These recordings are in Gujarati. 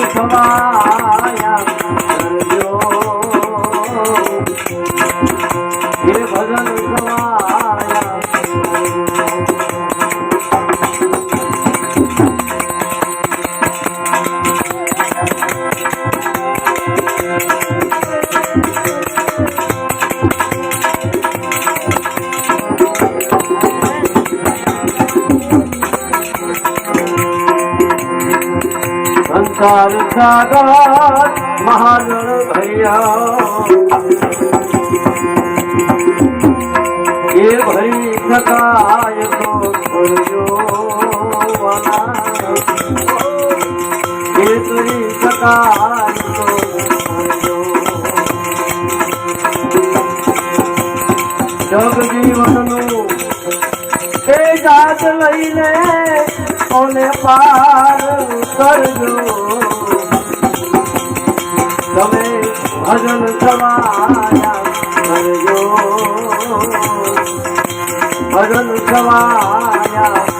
ભજન સવાયા સંસાર સાગર મહાજન ભૈયા એ ભરી શકાય તો કરજો એ કરી શકાય કોને પાર કરજો? તમે ભજન સવાયા કરજો. ભજન સવાયા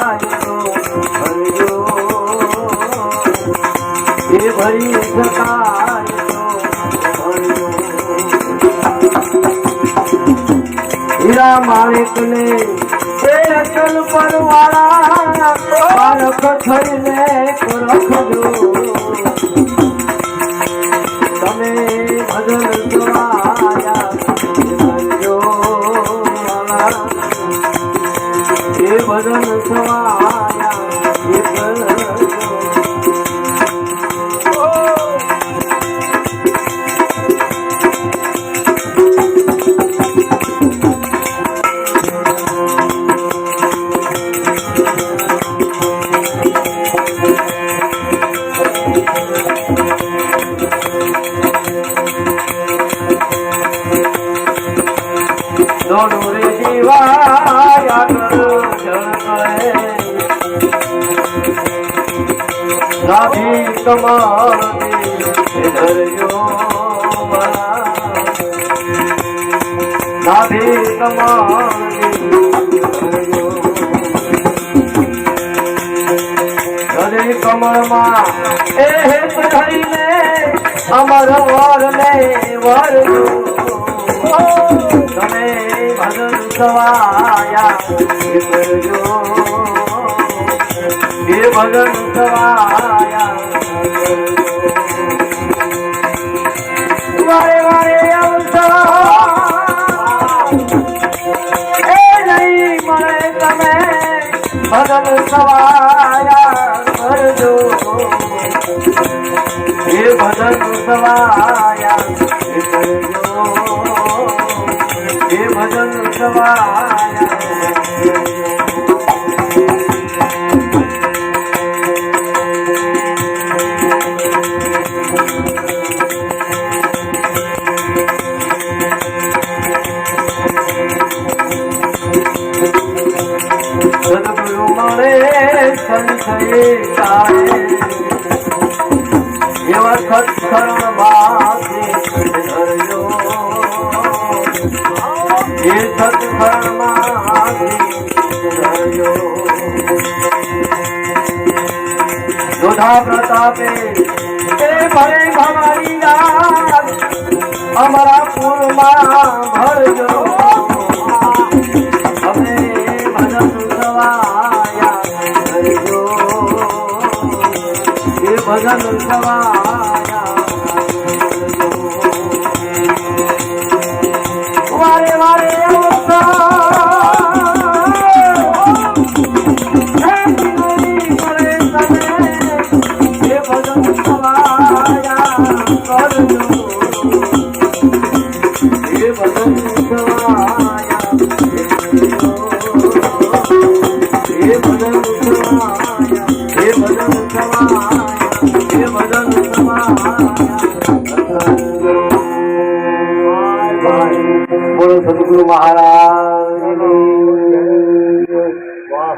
હીરા માલિક ને અચલ પરવાળા તમે ભજન કરજો ભજન સવાયા ધરજો રાધી કમાતી ધરજો હરે કમળમાં એ હેત ધરીને અમર વર ને વરજો તમે ભજન સવાયા ભજન સવાયા કરજો એ ભજન સવાયા કરજો એ ભજન સવાયા એવા સત્સંગમાંથી ધરજો એ સત્સંગમાંથી ધરજો જોધા પ્રતાપે એ ભરજો એ ભજન ગવાયા Ramadan.